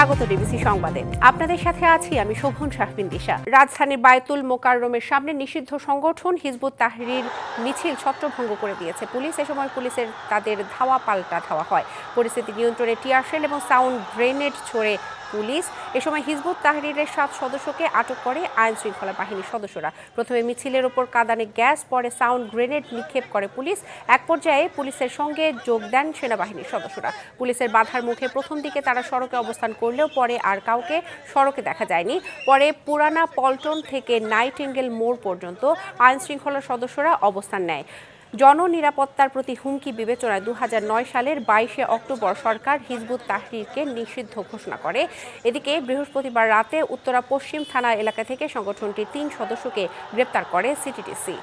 স্বাগত ডিবিসি সংবাদে। আপনাদের সাথে আছি আমি শোভন শাহবিন দিশা। রাজধানীর বায়তুল মোকাররমের সামনে নিষিদ্ধ সংগঠন হিজবুত তাহরির মিছিল ছত্রভঙ্গ করে দিয়েছে পুলিশ। এ সময় পুলিশের তাদের ধাওয়া পাল্টা ধাওয়া হয়। পরিস্থিতি নিয়ন্ত্রণে টিয়ারশেল এবং সাউন্ড গ্রেনেড ছড়ে পুলিশ। এ সময় হিজবুত তাহরিরের সাত সদস্যকে আটক করে আইন শৃঙ্খলা বাহিনীর সদস্যরা। প্রথমে মিছিলের ওপর কাদানে গ্যাস, পরে সাউন্ড গ্রেনেড নিক্ষেপ করে পুলিশ। এক পর্যায়ে পুলিশের সঙ্গে যোগ দেন সেনাবাহিনীর সদস্যরা। পুলিশের বাধার মুখে প্রথম দিকে তারা সড়কে অবস্থান করলেও পরে আর কাউকে সড়কে দেখা যায়নি। পরে পুরানা পল্টন থেকে নাইটিঙ্গেল মোড় পর্যন্ত আইন শৃঙ্খলা সদস্যরা অবস্থান নেয়। জননিরাপত্তার প্রতি হুমকি বিবেচনায় দু হাজার নয় সালের বাইশে অক্টোবর সরকার হিজবুত তাহরিরকে নিষিদ্ধ ঘোষণা করে। এদিকে বৃহস্পতিবার রাতে উত্তরা পশ্চিম থানা এলাকা থেকে সংগঠনটির তিন সদস্যকে গ্রেপ্তার করে সিটিটিসি।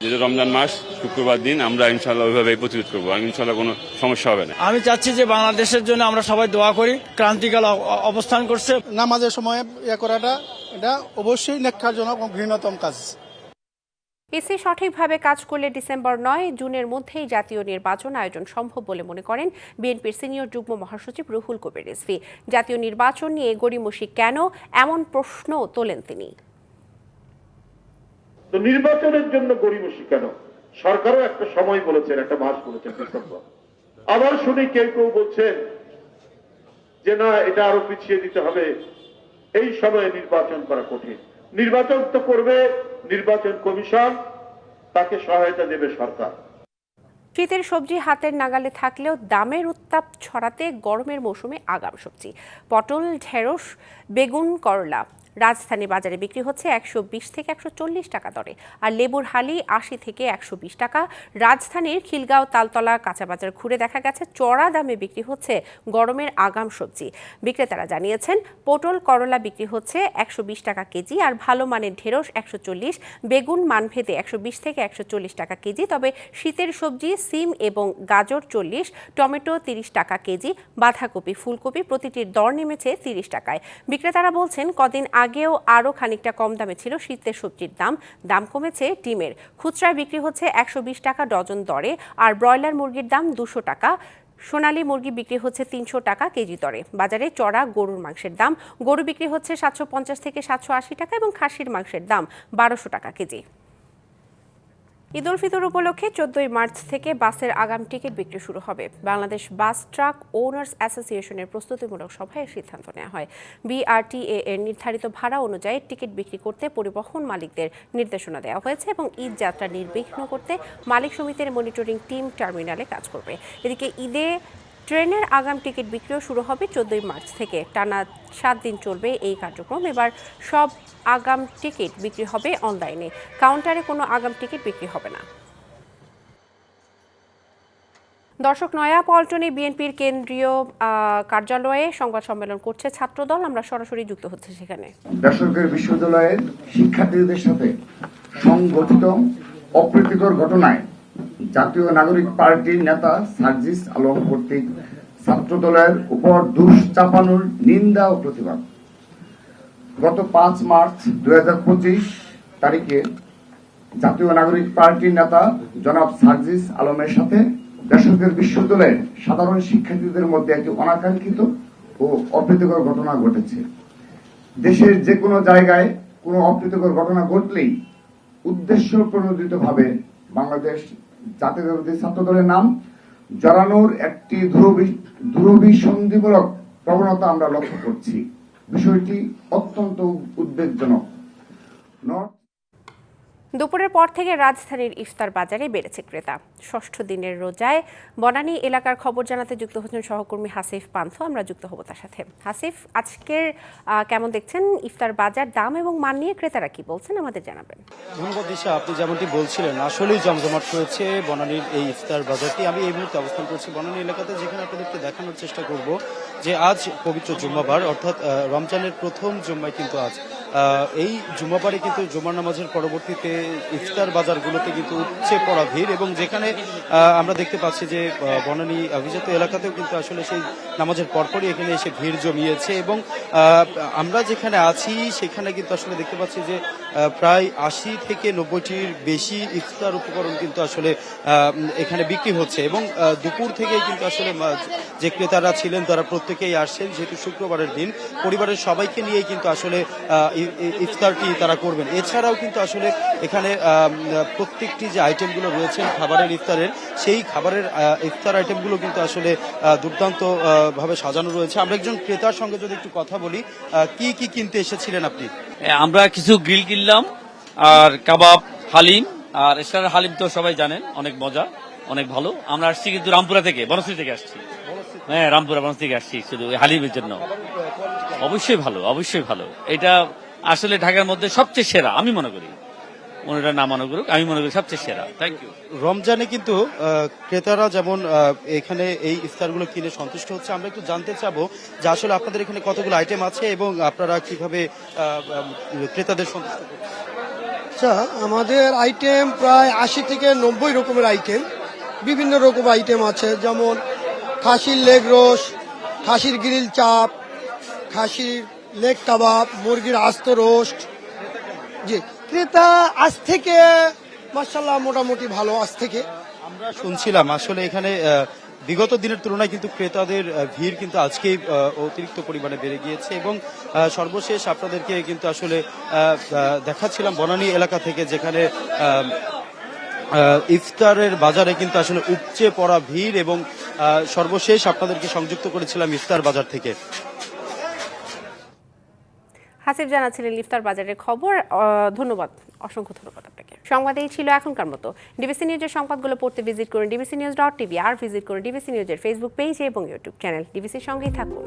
যেহেতু রমজান মাস শুক্রবার দিন আমরা ইনশাল্লাহ ওইভাবে প্রতিরোধ করব ইনশাল্লাহ কোনো সমস্যা হবে না। আমি চাচ্ছি যে বাংলাদেশের জন্য আমরা সবাই দোয়া করি ক্রান্তিকাল অবস্থান করছে। নামাজের সময় ইয়ে করাটা এটা অবশ্যই নেক্ষারজনক ঘৃণতম কাজ। ইসি সঠিকভাবে কাজ করলে ডিসেম্বর নয়, জুনের মধ্যেই জাতীয় নির্বাচন আয়োজন সম্ভব বলে মনে করেন বিএনপির সিনিয়র যুগ্ম মহাসচিব রুহুল কবির রিজভী। জাতীয় নির্বাচন নিয়ে গড়িমসি কেন? এমন প্রশ্ন তোলেন তিনি। তো নির্বাচনের জন্য গরিবসী কেন? সরকারও একটা সময় বলেছেন, একটা মাস বলেছেন ডিসেম্বর। আবার শুনি কেউ কেউ বলছেন যে না, এটা আরও পিছিয়ে দিতে হবে। এই সময়ে নির্বাচন করা কঠিন। নির্বাচন তো করবে নির্বাচন কমিশন, তাকে সহায়তা দেবে সরকার। শীতের সবজি হাতের নাগালে থাকলেও দামের উত্তাপ ছড়াতে গরমের মৌসুমে আগাম সবজি। পটল, ঢেঁড়স, বেগুন, করলা। রাজধানী বাজারে বিক্রি হচ্ছে একশো বিশ থেকে একশো চল্লিশ টাকা দরে, আর লেবুর হালি আশি থেকে একশো বিশ টাকা। রাজধানীর খিলগাঁও তালতলা কাঁচা বাজার ঘুরে দেখা গেছে চড়া দামে বিক্রি হচ্ছে গরমের আগাম সবজি। বিক্রেতারা জানিয়েছেন, পটল, করলা বিক্রি হচ্ছে একশো বিশ টাকা কেজি, আর ভালো মানের ঢেঁড়স একশো চল্লিশ, বেগুন মানভেদে একশো বিশ থেকে একশো চল্লিশ টাকা কেজি, তবে শীতের সবজি সিম এবং গাজর চল্লিশ, টমেটো তিরিশ টাকা কেজি, বাঁধাকপি, ফুলকপি প্রতিটির দর নেমেছে তিরিশ টাকায়। বিক্রেতারা বলছেন, কদিন আগেও আরও খানিকটা কম দামে ছিল শীতের সবজির দাম। দাম কমেছে ডিমের। খুচরায় বিক্রি হচ্ছে একশো বিশ টাকা ডজন দরে, আর ব্রয়লার মুরগির দাম দুশো টাকা। সোনালি মুরগি বিক্রি হচ্ছে তিনশো টাকা কেজি দরে। বাজারে চড়া গরুর মাংসের দাম। গরু বিক্রি হচ্ছে সাতশো পঞ্চাশ থেকে সাতশো আশি টাকা এবং খাসির মাংসের দাম বারোশো টাকা কেজি। ঈদ উল ফিতর উপলক্ষে চোদ্দই মার্চ থেকে বাসের আগাম টিকিট বিক্রি শুরু হবে। বাংলাদেশ বাস ট্রাক ওনার্স অ্যাসোসিয়েশনের প্রস্তুতিমূলক সভায় সিদ্ধান্ত নেওয়া হয়। বিআরটিএ এর নির্ধারিত ভাড়া অনুযায়ী টিকিট বিক্রি করতে পরিবহন মালিকদের নির্দেশনা দেওয়া হয়েছে এবং ঈদ যাত্রা নির্বিঘ্ন করতে মালিক সমিতির মনিটরিং টিম টার্মিনালে কাজ করবে। এদিকে ঈদে ট্রেনের আগাম টিকিট বিক্রিও শুরু হবে চোদ্দই মার্চ থেকে। টানা সাত দিন চলবে এই কার্যক্রম। এবার সব আগাম টিকিট বিক্রি হবে অনলাইনে। কাউন্টারে কোনো আগাম টিকিট বিক্রি হবে না। দর্শক, নয়া পল্টনে বিএনপির কেন্দ্রীয় কার্যালয়ে সংবাদ সম্মেলন করছে ছাত্রদল। আমরা সরাসরি যুক্ত হচ্ছে সেখানে। বেসরকারি বিশ্ববিদ্যালয়ের শিক্ষার্থীদের সাথে সংগঠিত অপ্রীতিকর ঘটনায় জাতীয় নাগরিক পার্টির নেতা সার্জিস আলম কর্তৃক ছাত্রদলের উপর দুষ চাপানোর নিন্দা ও প্রতিবাদ। গত পাঁচ মার্চ দুই তারিখে জাতীয় নাগরিক পার্টির নেতা জনাব সার্জিস আলমের সাথে বেসরকারি বিশ্ববিদ্যালয়ের সাধারণ শিক্ষার্থীদের মধ্যে একটি অনাকাঙ্ক্ষিত ও অপ্রীতিকর ঘটনা ঘটেছে। দেশের যে কোনো জায়গায় কোনো অপ্রীতিকর ঘটনা ঘটলেই উদ্দেশ্য প্রণোদিত ভাবে বাংলাদেশ জাতীয়তাবাদী ছাত্র দলের নাম জড়ানোর একটি দুরভিসন্ধিমূলক প্রবণতা আমরা লক্ষ্য করছি। বিষয়টি অত্যন্ত উদ্বেগজনক। নর্থ দুপুরের পর থেকে রাজধানীর ইফতার বাজারে বেড়েছে ক্রেতা। ষষ্ঠ দিনের রোজায় বনানী এলাকার খবর জানাতে যুক্ত হচ্ছেন সহকর্মী হাসিফ পান্থ। আমরা যুক্ত হব তার সাথে। হাসিফ, আজকের কেমন দেখছেন? ইফতার বাজার, দাম এবং মান নিয়ে ক্রেতারা কি বলছেন আমাদের জানাবেন। ধন্যবাদ দিশা, আপনি যেমনটি বলছিলেন, আসলেই জমজমাট হয়েছে বনানীর এই ইফতার বাজারটি। আমি এই মুহূর্তে অবস্থান করছি বনানী এলাকাতে, যেখানে আপনাদেরকে দেখানোর চেষ্টা করব যে আজ পবিত্র জুম্মাবার, অর্থাৎ রমজানের প্রথম জুম্মায় কিন্তু আজ এই জুমাবাড়ি কিন্তু জুমার নামাজের পরবর্তীতে ইফতার বাজারগুলোতে কিন্তু উচ্ছে পড়া ভিড় এবং যেখানে আমরা দেখতে পাচ্ছি যে বনানী অভিজাত এলাকাতেও কিন্তু আসলে সেই নামাজের পরপরই এখানে এসে ভিড় জমিয়েছে এবং আমরা যেখানে আছি সেখানে কিন্তু আসলে দেখতে পাচ্ছি যে প্রায় আশি থেকে নব্বইটির বেশি ইফতার উপকরণ কিন্তু আসলে এখানে বিক্রি হচ্ছে। এবং দুপুর থেকেই কিন্তু আসলে যে ক্রেতারা ছিলেন, তারা প্রত্যেকেই আসছেন। যেহেতু শুক্রবারের দিন, পরিবারের সবাইকে নিয়েই কিন্তু আসলে ইফতারটি তারা করবেন। এছাড়াও কিন্তু আসলে এখানে প্রত্যেকটি যে আইটেমগুলো রয়েছেন খাবারের ইফতারের, সেই খাবারের ইফতার আইটেমগুলো কিন্তু আসলে দুর্দান্ত ভাবে সাজানো রয়েছে। আমরা একজন ক্রেতার সঙ্গে যদি একটু কথা বলি কি কি কিনতে এসেছিলেন আপনি? আমরা কিছু গ্রিল কিনলাম আর কাবাব হালিম, আর এছাড়া হালিম তো সবাই জানেন, অনেক মজা, অনেক ভালো। আমরা আসছি কিন্তু রামপুরা থেকে, বনশ্রী থেকে আসছি। হ্যাঁ রামপুরা বনশ্রী থেকে আসছি শুধু হালিমের জন্য। অবশ্যই ভালো অবশ্যই ভালো। এটা আসলে ঢাকার মধ্যে সবচেয়ে সেরা, আমি মনে করি। ওনারা না মনে করুক আমি মনে করি সবচেয়ে সেরা। থ্যাংক ইউ রমজানে কিন্তু ক্রেতারা যেমন এখানে এই ইফতারগুলো কিনে সন্তুষ্ট হচ্ছে আমরা একটু জানতে চাবো যে আসলে আপনাদের এখানে কতগুলো আইটেম আছে এবং আপনারা কীভাবে ক্রেতাদের সন্তুষ্ট করছেন? আচ্ছা আমাদের আইটেম প্রায় আশি থেকে নব্বই রকমের আইটেম বিভিন্ন রকম আইটেম আছে যেমন খাসির লেগ রোস্ট খাসির গ্রিল চাপ খাসির লেগ কাবাব মুরগির আস্ত রোস্ট জি। ক্রেতা আজ থেকে মার্শাল্লাহ মোটামুটি ভালো আজ থেকে। আমরা শুনছিলাম আসলে এখানে বিগত দিনের তুলনায় কিন্তু ক্রেতাদের ভিড় কিন্তু আজকেই আহ, অতিরিক্ত পরিমাণে বেড়ে গিয়েছে এবং সর্বশেষ আপনাদেরকে কিন্তু আসলে দেখাচ্ছিলাম বনানী এলাকা থেকে যেখানে ইফতারের বাজারে কিন্তু আসলে উপচে পড়া ভিড় এবং সর্বশেষ আপনাদেরকে সংযুক্ত করেছিলাম ইফতার বাজার থেকে। হাসিব জানাচ্ছিলেন লিফতার বাজারের খবর। ধন্যবাদ, অসংখ্য ধন্যবাদ আপনাকে। সংবাদ এই ছিল এখনকার মতো। ডিবিসি নিউজের সংবাদগুলো পড়তে ভিজিট করুন ডিবিসি নিউজ ডট টিভি আর ভিজিট করুন ডিবিসি নিউজের ফেসবুক পেজ এবং ইউটিউব চ্যানেল ডিবিসির সঙ্গেই থাকুন।